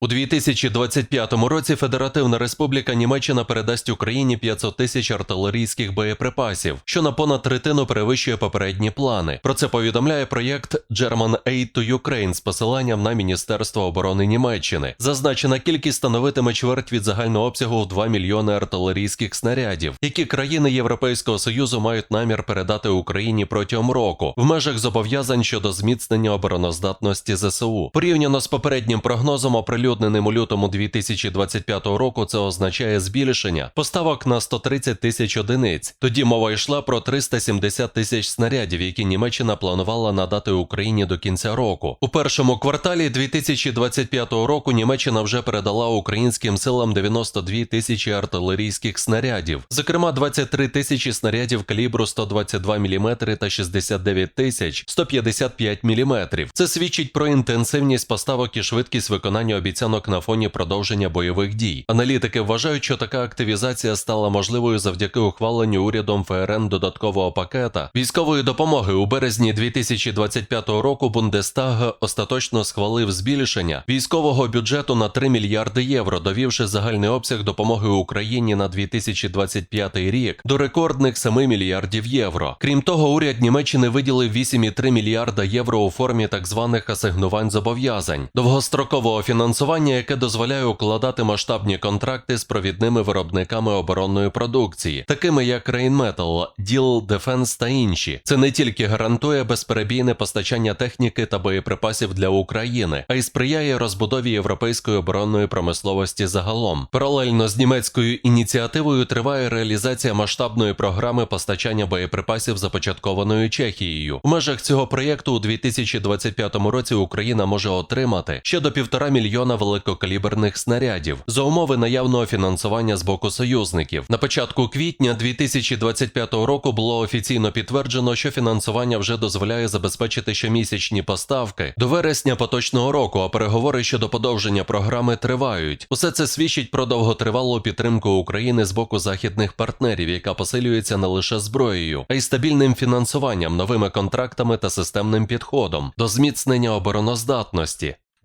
У 2025 році Федеративна Республіка Німеччина передасть Україні 500 тисяч артилерійських боєприпасів, що на понад третину перевищує попередні плани. Про це повідомляє проєкт German Aid to Ukraine з посиланням на Міністерство оборони Німеччини. Зазначена кількість становитиме чверть від загального обсягу в 2 мільйони артилерійських снарядів, які країни Європейського союзу мають намір передати Україні протягом року в межах зобов'язань щодо зміцнення обороноздатності ЗСУ. Порівняно з попереднім прогнозом, оприлюдненим у лютому 2025 року, це означає збільшення поставок на 130 тисяч одиниць. Тоді мова йшла про 370 тисяч снарядів, які Німеччина планувала надати Україні до кінця року. У першому кварталі 2025 року Німеччина вже передала українським силам 92 тисячі артилерійських снарядів, зокрема 23 тисячі снарядів калібру 122 мм та 69 тисяч 155 мм. Це свідчить про інтенсивність поставок і швидкість виконання обіцянок на фоні продовження бойових дій. Аналітики вважають, що така активізація стала можливою завдяки ухваленню урядом ФРН додаткового пакета військової допомоги. У березні 2025 року Бундестаг остаточно схвалив збільшення військового бюджету на 3 мільярди євро, довівши загальний обсяг допомоги Україні на 2025 рік до рекордних 7 мільярдів євро. Крім того, уряд Німеччини виділив 8,3 мільярда євро у формі так званих асигнувань зобов'язань довгострокового фінансування, яке дозволяє укладати масштабні контракти з провідними виробниками оборонної продукції, такими як Rheinmetall, Diehl Defense та інші. Це не тільки гарантує безперебійне постачання техніки та боєприпасів для України, а й сприяє розбудові європейської оборонної промисловості загалом. Паралельно з німецькою ініціативою триває реалізація масштабної програми постачання боєприпасів, започаткованої Чехією. У межах цього проєкту у 2025 році Україна може отримати ще до півтора мільйона великокаліберних снарядів за умови наявного фінансування з боку союзників. На початку квітня 2025 року було офіційно підтверджено, що фінансування вже дозволяє забезпечити щомісячні поставки до вересня поточного року, а переговори щодо подовження програми тривають. Усе це свідчить про довготривалу підтримку України з боку західних партнерів, яка посилюється не лише зброєю, а й стабільним фінансуванням, новими контрактами та системним підходом до зміцнення обороноздатності.